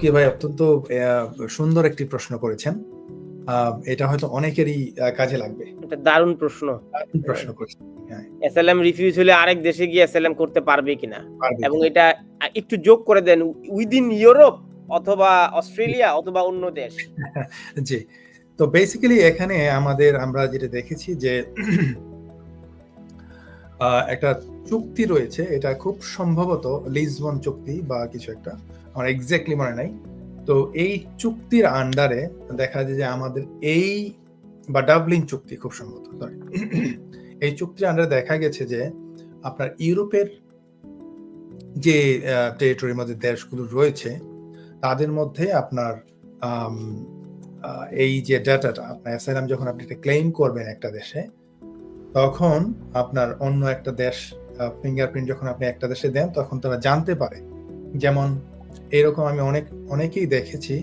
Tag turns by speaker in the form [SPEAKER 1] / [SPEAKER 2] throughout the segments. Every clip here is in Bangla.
[SPEAKER 1] তৌকির ভাই অত্যন্ত সুন্দর একটি প্রশ্ন করেছেন। এটা হয়তো অনেকেরই কাজে লাগবে।
[SPEAKER 2] এটা দারুণ প্রশ্ন।
[SPEAKER 1] প্রশ্ন করেছেন। হ্যাঁ।
[SPEAKER 2] এসএলএম রিফিউজ হলে আরেক দেশে গিয়ে এসএলএম করতে পারবে কিনা? এবং এটা একটু যোগ করে দেন উইদিন ইউরোপ অথবা অস্ট্রেলিয়া অথবা অন্য দেশ।
[SPEAKER 1] জি। তো বেসিক্যালি এখানে আমাদের আমরা যেটা দেখেছি যে একটা চুক্তি রয়েছে। এটা খুব সম্ভবত লিসবন চুক্তি বা কিছু একটা। আমার এক্স্যাক্টলি মনে নাই। তো এই চুক্তির আন্ডারে দেখা যায় যে আমাদের এই বা ডাবলিন চুক্তি খুব সম্ভবত সরি এই চুক্তির আন্ডারে দেখা গেছে যে আপনার ইউরোপের যে টেরিটরির মধ্যে দেশগুলো রয়েছে, তাদের মধ্যে আপনার এই যে ডাটাটা আপনার অ্যাসাইলাম যখন আপনি একটা ক্লেম করবেন একটা দেশে, তখন আপনার অন্য একটা দেশ ফিঙ্গারপ্রিন্ট যখন আপনি একটা দেশে দেন, তখন তারা জানতে পারে। যেমন এরকম আমি অনেক, অনেকেই দেখেছি।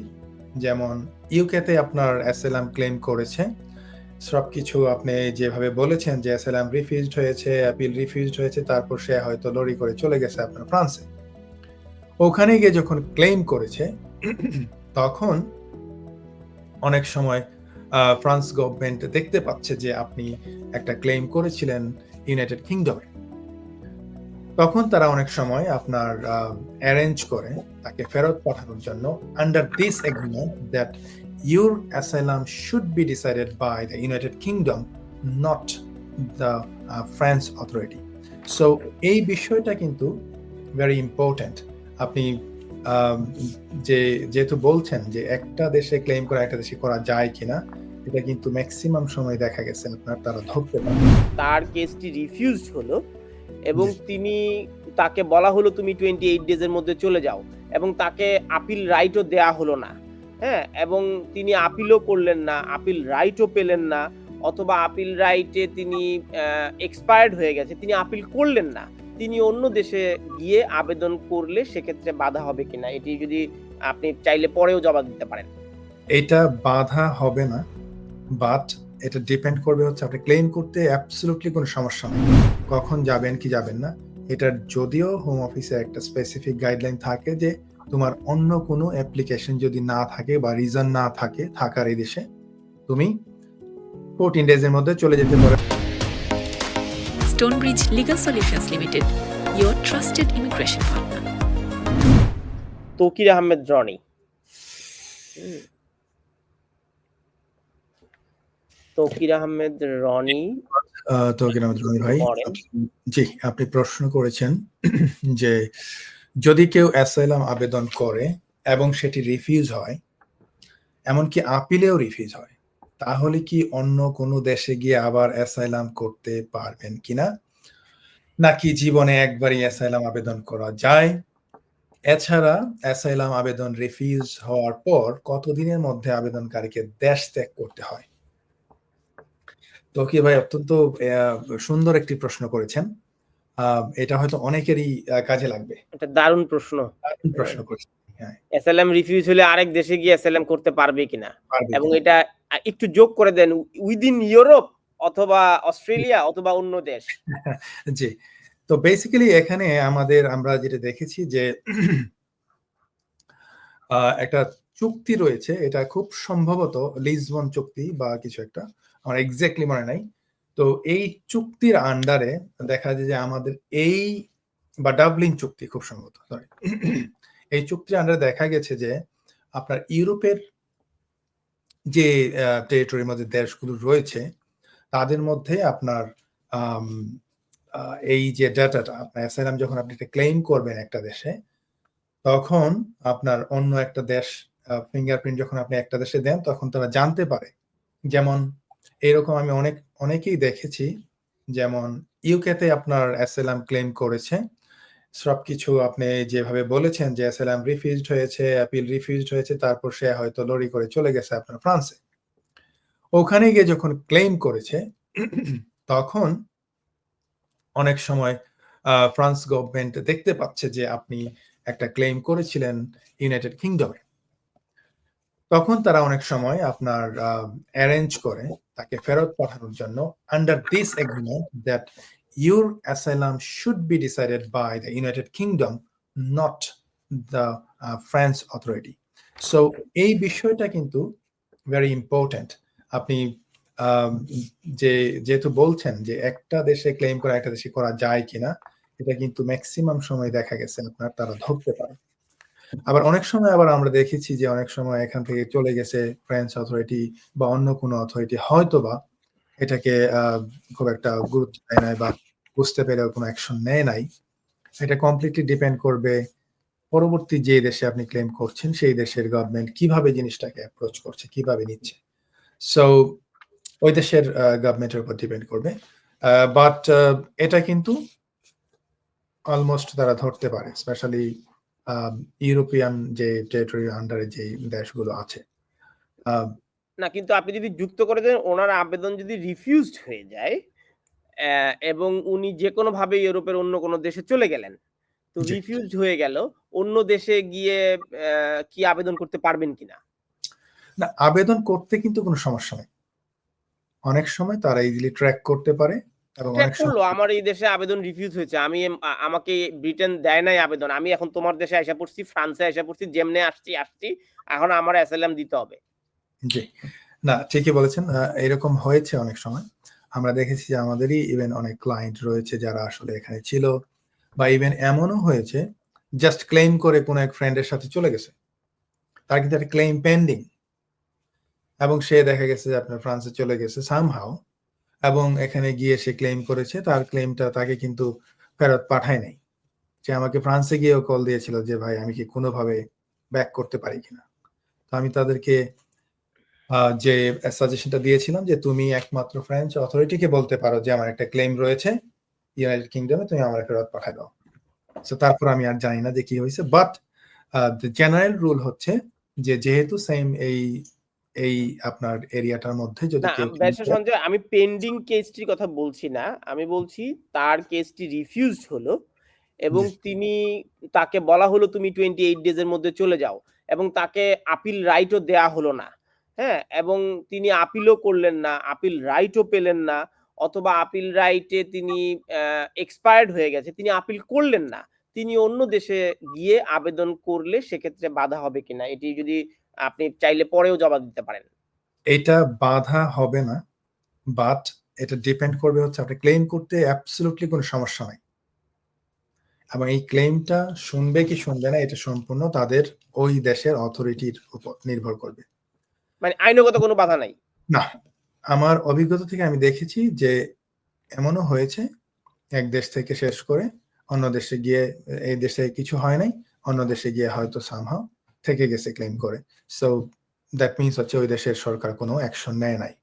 [SPEAKER 1] যেমন ইউকেতে আপনার অ্যাসাইলাম ক্লেম করেছে। সব কিছু আপনি যেভাবে বলেছেন যে অ্যাসাইলাম রিফিউজড হয়েছে অ্যাপিল রিফিউজড হয়েছে, তারপর সে হয়তো লরি করে চলে গেছে আপনার ফ্রান্সে ওখানে গিয়ে যখন ক্লেম করেছে, তখন অনেক সময় ফ্রান্স গভর্নমেন্ট দেখতে পাচ্ছে যে আপনি একটা ক্লেম করেছিলেন ইউনাইটেড কিংডমে তখন তারা অনেক সময় আপনার অ্যারেঞ্জ করে তাকে ফেরত পাঠানোর জন্য under this agreement that your asylum should be decided by the United Kingdom not the France authority so এই বিষয়টা কিন্তু ভেরি ইম্পর্ট্যান্ট আপনি যে, যেহেতু বলছেন যে একটা দেশে ক্লেম করা, একটা দেশে করা যায় কিনা, এটা কিন্তু ম্যাক্সিমাম সময় দেখা গেছে আপনার, তারা ধরতে পারে
[SPEAKER 2] তার কেসটি রিফিউজড হলো। এবং তিনি তাকে বলা হলো তুমি টোয়েন্টি এইট ডেজের মধ্যে চলে যাও। এবং তাকে আপিল রাইটও দেয়া হলো না। হ্যাঁ? এবং তিনি আপিলও করলেন না আপিল রাইটও পেলেন না অথবা আপিল রাইটে তিনি এক্সপায়ার্ড হয়ে গেছে তিনি আপিল করলেন না। তিনি অন্য দেশে গিয়ে আবেদন করলে সেক্ষেত্রে বাধা হবে কিনা এটি যদি আপনি চাইলে পরেও জবাব দিতে পারেন।
[SPEAKER 1] এটা বাধা হবে না বাট এটা ডিপেন্ড করবে হচ্ছে আপনি ক্লেম করতে অ্যাবসলুটলি কোনো সমস্যা নেই। কখন যাবেন কি যাবেন না এটার যদিও হোম অফিসে একটা স্পেসিফিক গাইডলাইন থাকে যে তোমার অন্য কোনো অ্যাপ্লিকেশন যদি না থাকে বা রিজন না থাকে থাকার এই দেশে তুমি ফোরটিন ডেজের মধ্যে চলে যেতে পারো।
[SPEAKER 3] Stonebridge Legal Solutions Limited, your trusted immigration partner.
[SPEAKER 2] তকির আহমেদ রনি হুম। তকির আহমেদ রনি
[SPEAKER 1] আহ, তো কিনা রনি ভাই জি আপনি প্রশ্ন করেছেন যে যদি কেউ অ্যাসাইলাম আবেদন করে এবং সেটি রিফিউজ হয় এমনকি আপিলেও রিফিউজ হয় তাহলে কি অন্য কোনো দেশে গিয়ে আবার অ্যাসাইলাম করতে পারবেন কিনা? নাকি জীবনে একবারই অ্যাসাইলাম আবেদন করা যায়? এছাড়া অ্যাসাইলাম আবেদন রিফিউজ হওয়ার পর কতদিনের মধ্যে আবেদনকারীকে দেশ ত্যাগ করতে হয়? তো কি ভাই অত্যন্ত সুন্দর একটি প্রশ্ন করেছেন। এটা হয়তো অনেকেরই কাজে লাগবে।
[SPEAKER 2] এটা দারুণ প্রশ্ন।
[SPEAKER 1] দারুণ প্রশ্ন করেছেন হ্যাঁ।
[SPEAKER 2] এসএলএম রিফিউজ হলে আরেক দেশে গিয়ে এসএলএম করতে পারবে কিনা? এবং এটা একটু যোগ করে দেন উইদিন ইউরোপ অথবা অস্ট্রেলিয়া অথবা অন্য দেশ।
[SPEAKER 1] জি। তো বেসিক্যালি এখানে আমাদের আমরা যেটা দেখেছি যে একটা চুক্তি রয়েছে। এটা খুব সম্ভবত লিসবন চুক্তি বা কিছু একটা। আমার এক্স্যাক্টলি মনে নাই। তো এই চুক্তির আন্ডারে দেখা যায় যে আমাদের এই বা ডাবলিন চুক্তি খুব সম্ভবত সরি এই চুক্তির আন্ডারে দেখা গেছে যে আপনার ইউরোপের যে টেরিটরির মধ্যে দেশগুলো রয়েছে, তাদের মধ্যে আপনার এই যে ডাটাটা আপনার অ্যাসাইলাম যখন আপনি একটা ক্লেম করবেন একটা দেশে, তখন আপনার অন্য একটা দেশ ফিঙ্গারপ্রিন্ট যখন আপনি একটা দেশে দেন, তখন তারা জানতে পারে। যেমন এরকম আমি অনেক, অনেকেই দেখেছি। যেমন ইউকেতে আপনার অ্যাসাইলাম ক্লেম করেছে। সব কিছু আপনি যেভাবে বলেছেন যে অ্যাসাইলাম রিফিউজড হয়েছে অ্যাপিল রিফিউজড হয়েছে, তারপর সে হয়তো লরি করে চলে গেছে আপনার ফ্রান্সে ওখানে গিয়ে যখন ক্লেম করেছে, তখন অনেক সময় ফ্রান্স গভর্নমেন্ট দেখতে পাচ্ছে যে আপনি একটা ক্লেম করেছিলেন ইউনাইটেড কিংডমে তখন তারা অনেক সময় আপনার অ্যারেঞ্জ করে তাকে ফেরত পাঠানোর জন্য। Under this agreement that your asylum should be decided by the United Kingdom not the France authority so এই বিষয়টা কিন্তু ভেরি ইম্পর্ট্যান্ট আপনি যে, যেহেতু বলছেন যে একটা দেশে ক্লেম করা, একটা দেশে করা যায় কিনা, এটা কিন্তু ম্যাক্সিমাম সময় দেখা গেছে আপনার, তারা ধরতে পারে। আবার অনেক সময় আবার আমরা দেখেছি যে অনেক সময় এখান থেকে চলে গেছে ফ্রেঞ্চ অথরিটি বা অন্য কোনো অথরিটি হয়তো বা এটাকে খুব একটা গুরুত্ব দেয় নাই বা বুঝতে পেরে কোনো অ্যাকশন নেয় নাই। এটা কমপ্লিটলি ডিপেন্ড করবে পরবর্তী যে দেশে আপনি ক্লেম করছেন সেই দেশের গভর্নমেন্ট কীভাবে জিনিসটাকে অ্যাপ্রোচ করছে, কীভাবে নিচ্ছে। সো ওই দেশের গভর্নমেন্টের উপর ডিপেন্ড করবে। বাট এটা কিন্তু অলমোস্ট তারা ধরতে পারে স্পেশালি ইউরোপিয়ান যে টেরিটরি আন্ডারে যে দেশগুলো আছে।
[SPEAKER 2] না কিন্তু আপনি যদি যুক্ত করে দেন ওনার আবেদন যদি রিফিউজড হয়ে যায় এবং উনি যে কোনো ভাবে ইউরোপের অন্য কোনো দেশে চলে গেলেন তো রিফিউজড হয়ে গেল অন্য দেশে গিয়ে কি আবেদন করতে পারবেন কিনা?
[SPEAKER 1] না আবেদন করতে কিন্তু কোনো সমস্যা নেই। অনেক সময় তারা ইজিলি ট্র্যাক করতে পারে।
[SPEAKER 2] ট্র্যাক করল। আমার এই দেশে আবেদন রিফিউজ হয়েছে। আমি আমাকে ব্রিটেন দেয় নাই আবেদন। আমি এখন তোমার দেশে আসা পড়ছি ফ্রান্সে আসা পড়ছি যেমনে আসছি আসছি। এখন আমার অ্যাসাইলাম দিতে হবে।
[SPEAKER 1] জি। না ঠিকই বলেছেন। এরকম হয়েছে অনেক সময়। আমরা দেখেছি যে আমাদেরই ইভেন অনেক ক্লায়েন্ট রয়েছে যারা আসলে এখানে ছিল বা ইভেন এমনও হয়েছে জাস্ট ক্লেম করে কোনো এক ফ্রেন্ডের সাথে চলে গেছে। তার কিন্তু একটা ক্লেম পেন্ডিং এবং সে দেখা গেছে যে আপনার ফ্রান্সে চলে গেছে সামহাও এবং এখানে গিয়ে সে ক্লেম করেছে, তার ক্লেমটা তাকে কিন্তু ফেরত পাঠায় নাই। সে আমাকে ফ্রান্সে গিয়েও কল দিয়েছিল যে, ভাই, আমি কি কোনোভাবে ব্যাক করতে পারি কিনা? তো আমি তাদেরকে যে সাজেশনটা দিয়েছিলাম যে, তুমি একমাত্র ফ্রেঞ্চ অথরিটিকে বলতে পারো যে, আমার একটা ক্লেম রয়েছে ইউনাইটেড কিংডমে তুমি আমার ফেরত পাঠাই দাও। তো তারপর আমি আর জানি না যে কি হয়েছে বাট জেনারেল রুল হচ্ছে যে, যেহেতু সেম এই এই আপনার এরিয়াটার মধ্যে যদি
[SPEAKER 2] সঞ্জয় আমি পেন্ডিং কেসটির কথা বলছি না। আমি বলছি তার কেসটি রিফিউজড হলো এবং তিনি তাকে বলা হলো তুমি টোয়েন্টি এইট ডেজ এর মধ্যে চলে যাও। এবং তাকে আপিল রাইটও দেয়া হলো না। হ্যাঁ এবং তিনি আপিলও করলেন না আপিল রাইটও পেলেন না অথবা আপিল রাইটে তিনি এক্সপায়ার্ড হয়ে গেছে তিনি আপিল করলেন না। তিনি অন্য দেশে গিয়ে আবেদন করলে সেক্ষেত্রে বাধা হবে কিনা এটি যদি আপনি চাইলে পরেও জবাব দিতে পারেন।
[SPEAKER 1] এটা বাধা হবে না বাট এটা ডিপেন্ড করবে হচ্ছে আপনি ক্লেম করতে অ্যাবসলুটলি কোনো সমস্যা নাই। এবং এই ক্লেমটা শুনবে কি শুনবে না এটা সম্পূর্ণ তাদের ওই দেশের অথরিটির উপর নির্ভর করবে।
[SPEAKER 2] মানে আইনগত কোনো বাধা নাই?
[SPEAKER 1] না আমার অভিজ্ঞতা থেকে আমি দেখেছি যে এমনও হয়েছে এক দেশ থেকে শেষ করে অন্য দেশে গিয়ে এই দেশে কিছু হয় নাই অন্য দেশে গিয়ে হয়তো সামহাও থেকে গেছে ক্লেম করে। সো দ্যাট মিনস হচ্ছে ওই দেশের সরকার কোনো অ্যাকশন নেয় নাই।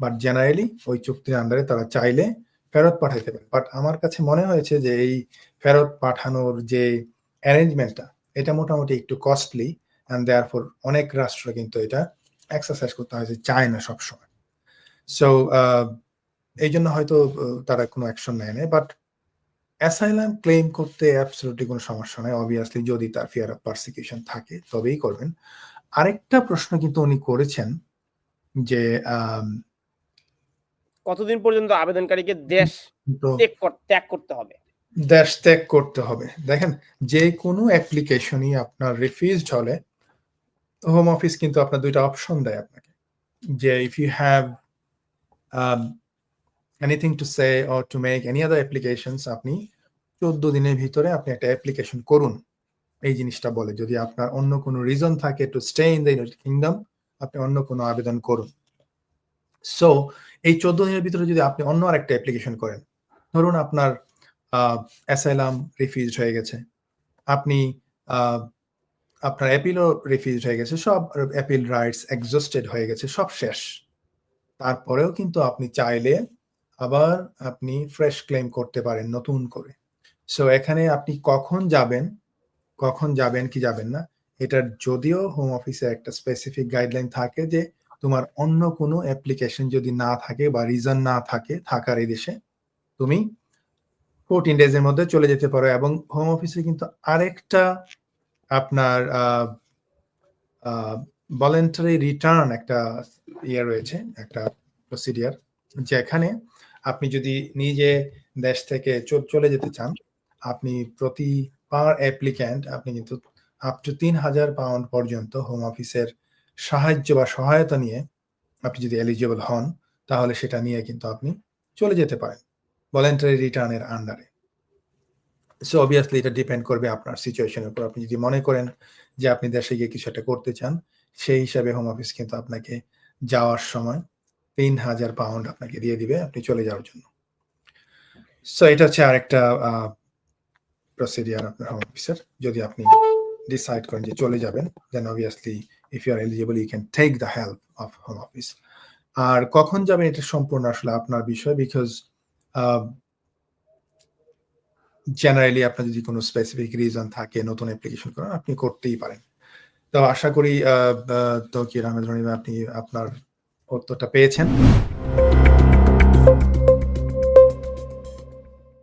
[SPEAKER 1] বাট জেনারেলি ওই চুক্তির আন্ডারে তারা চাইলে ফেরত পাঠাইতে পারে। বাট আমার কাছে মনে হয়েছে যে এই ফেরত পাঠানোর যে অ্যারেঞ্জমেন্টটা এটা মোটামুটি একটু কস্টলি অ্যান্ড দেয়ার ফর অনেক রাষ্ট্র কিন্তু এটা এক্সারসাইজ করতে হয়েছে চায় না সবসময়। সো এই জন্য হয়তো তারা কোনো অ্যাকশন নেয় না বাট অ্যাসাইলাম ক্লেম করতে অ্যাবসলিউটলি কোনো সমস্যা নাই। অবভিয়াসলি যদি তার ফিয়ার অফ পারসিকিউশন থাকে তবেই করবেন। আরেকটা প্রশ্ন কিন্তু উনি করেছেন যে
[SPEAKER 2] কতদিন পর্যন্ত আবেদনকারীকে দেশ ত্যাগ করতে হবে?
[SPEAKER 1] দেশ ত্যাগ করতে হবে। দেখেন যে কোনো অ্যাপ্লিকেশনই আপনার রিফিউজড হলে হোম অফিস কিন্তু আপনার দুইটা অপশন দেয় আপনাকে। যে if you have anything to say or to make any other applications আপনি চোদ্দ দিনের ভিতরে আপনি একটা অ্যাপ্লিকেশন করুন। এই জিনিসটা বলে, যদি আপনার অন্য কোনো রিজন থাকে to stay in the United Kingdom আপনি অন্য কোনো আবেদন করুন। সো এই চোদ্দ দিনের ভিতরে যদি আপনি অন্য আরেকটা অ্যাপ্লিকেশন করেন, ধরুন আপনার অ্যাসাইলাম রিফিউজড হয়ে গেছে। আপনি আপনার অ্যাপিলও রিফিউজড হয়ে গেছে, সব অ্যাপিল রাইটস এক্সস্টেড হয়ে গেছে, সব শেষ। তারপরেও কিন্তু আপনি চাইলে আবার আপনি ফ্রেশ ক্লেম করতে পারেন নতুন করে। সো এখানে আপনি কখন যাবেন কখন যাবেন, কি যাবেন না, এটার যদিও হোম অফিসে একটা স্পেসিফিক গাইডলাইন থাকে যে তোমার অন্য কোনো অ্যাপ্লিকেশন যদি না থাকে বা রিজন না থাকে থাকার এই দেশে, তুমি ফোরটিন ডেজ এর মধ্যে চলে যেতে পারো এবং হোম অফিসে কিন্তু আরেকটা আপনার ভলেন্টারি রিটার্ন একটা ইয়ে রয়েছে, একটা প্রসিডিয়ার যেখানে আপনি যদি নিজে দেশ থেকে চলে যেতে চান, আপনি প্রতি পার অ্যাপ্লিক্যান্ট আপনি কিন্তু আপ টু তিন হাজার পাউন্ড পর্যন্ত হোম অফিসের সাহায্য বা সহায়তা নিয়ে আপনি যদি এলিজিবল হন, তাহলে সেটা নিয়ে কিন্তু আপনি চলে যেতে পারেন ভলেন্টারি রিটার্নের আন্ডারে সো অবভিয়াসলি এটা ডিপেন্ড করবে আপনার সিচুয়েশনের উপর। আপনি যদি মনে করেন যে আপনি দেশে গিয়ে কিছু একটা করতে চান, সেই হিসাবে হোম অফিস কিন্তু আপনাকে যাওয়ার সময় তিন হাজার পাউন্ড আপনাকে দিয়ে দিবে আপনি চলে যাওয়ার জন্য। সো এটা হচ্ছে আরেকটা প্রসিডিয়ার আপনার হোম অফিসের যদি আপনি ডিসাইড করেন যে চলে যাবেন then obviously if you are eligible you can take the help of home office আর কখন যাবেন এটা সম্পূর্ণ আসলে আপনার বিষয় বিকজ জেনারেলি আপনার যদি কোনো স্পেসিফিক রিজন থাকে, নতুন অ্যাপ্লিকেশন করেন আপনি করতেই পারেন। তো আশা করি তো কি রামেন্দ্র আপনি আপনার উত্তরটা পেয়েছেন।